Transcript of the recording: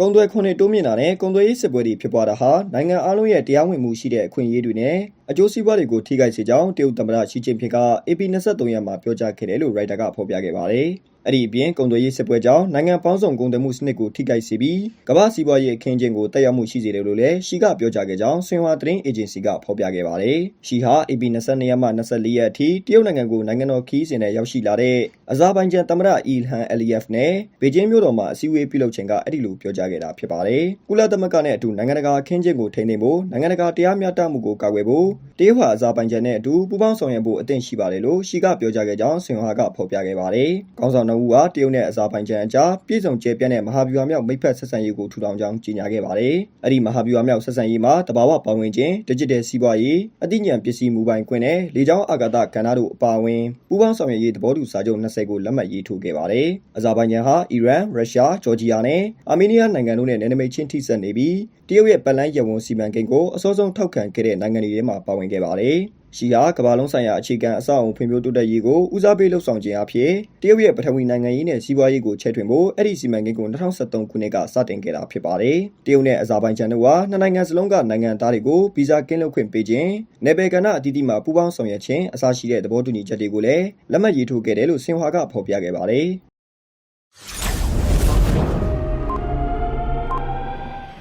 ကုံသွဲခွန်တိုးမြင့်တာနဲ့ကုံသွဲရေးစစ်ပွဲတွေဖြစ်ပွားတာဟာနိုင်ငံအလုံးရဲ့တရားဝင်မှုရှိတဲ့အခွင့်အရေးတွေနဲ့အကျိုးစီးပွားတွေကိုထိခိုက်စေကြောင်းတရုတ်သမ္မတရှီကျင်းဖျင်က AP 23ရက်မှာပြောကြားခဲ့တယ်လို့ရိုက်တာကဖော်ပြခဲ့ပါတယ်။အဲ့ဒီအပြင်ကုံသွဲရေးစစ်ပွဲကြောင့်နိုင်ငံပေါင်းစုံကုန်သွယ်မှုစနစ်ကိုထိခိုက်စေပြီးကမ္ဘာစီးပွားရေးအခင်းအကျင်းကိုတက်ရောက်မှုရှိစေတယ်လို့လည်းရှီကပြောကြားခဲ့ကြောင်းဆွင်ဟွာသတင်းအေဂျင်စီကဖော်ပြခဲ့ပါတယ်။ရှီဟာ AP 22ရက်မှ24ရက်အထိတရုတ်နိုင်ငံကိုနိုင်ငံတော်ခီးစဉ်နဲ့ရောက်ရှိလာတဲ့အဇာဘိုင်ဂျန်သမ္မတအီလ်ဟန်အလီယက်နဲ့ဘေကျင်းမြို့တော်မှာအစည်းအဝေးပြုလုပ်ခြင်းကအဲ့ဒီလိုပြောကြားခဲ့တာဖြစ်ပါတယ်။ကုလသမဂ္ဂနဲ့အတူနိုင်ငံတကာအခင်းအကျင်းကိုထိန်းသိမ်းဖို့နိုင်ငံတကာတရားမျှတမှုကိုကာကွယ်ဖို့တရုတ်ဟာအဇာဘိုင်ဂျန်နဲ့အတူပူးပေါင်းဆောင်ရွက်ဖို့အသင့်ရှိပါတယ်လို့ရှီကပြောကြားခဲ့ကြောင်းဆွင်ဟွာကဖော်ပြခဲ့ပါတယ်။ခေါင်းဆောင်နှုတ်ဦးကတရုတ်နဲ့အဇာဘိုင်ဂျန်အကြားပြည်စုံကျဲပြန့်တဲ့မဟာဗျူဟာမြောက်မိတ်ဖက်ဆက်ဆံရေးကိုထူထောင်ကြောင်းကြေညာခဲ့ပါတယ်။အဲ့ဒီမဟာဗျူဟာမြောက်ဆက်ဆံရေးမှာတဘာဝပါဝင်ခြင်း digital စီးပွားရေးအသိဉာဏ်ပစ္စည်းမူပိုင်ခွင့်နဲ့လေကြောင်းအာကာသကဏ္ဍတို့အပါအဝင်ပူးပေါင်းဆောင်ရွက်ရေးသဘောတူစာချုပ်20ကိုလက်မှတ်ရေးထိုးခဲ့ပါတယ်။အဇာဘိုင်ဂျန်ဟာအီရန်၊ရုရှား၊ဂျော်ဂျီယာနဲ့အာမေးနီးယားနိုင်ငံတို့နဲ့နယ်နိမိတ်ချင်းထိစပ်နေပြီးတရုတ်ရဲ့ပတ်လန်းရဝန်စီမံကိန်းကိုအစောဆုံးထောက်ခံခဲ့တဲ့နိုင်ငံတွေထဲမှာပါဝင်ခဲ့ပါတယ်။ရှီဟာကမ္ဘာလုံးဆိုင်ရာအခြေခံအဆောက်အုံဖွံ့ဖြိုးတိုးတက်ရေးကိုဦးစားပေးလှုပ်ဆောင်ခြင်းအဖြစ်တရုတ်ရဲ့ပထဝီနိုင်ငံရေးနဲ့စီးပွားရေးကိုချဲ့ထွင်ဖို့အဲ့ဒီစီမံကိန်းကို2013ခုနှစ်ကစတင်ခဲ့တာဖြစ်ပါတယ်။တရုတ်နဲ့အဇာဘိုင်ဂျန်တို့ဟာနှစ်နိုင်ငံစလုံးကနိုင်ငံသားတွေကိုဗီဇာကင်းလွတ်ခွင့်ပေးခြင်း၊နယ်ပယ်ကဏ္ဍအသီးသီးမှာပူးပေါင်းဆောင်ရွက်ခြင်းအစရှိတဲ့သဘောတူညီချက်တွေကိုလည်းလက်မှတ်ရေးထိုးခဲ့တယ်လို့ဆင်ဟွာကဖော်ပြခဲ့ပါတယ်။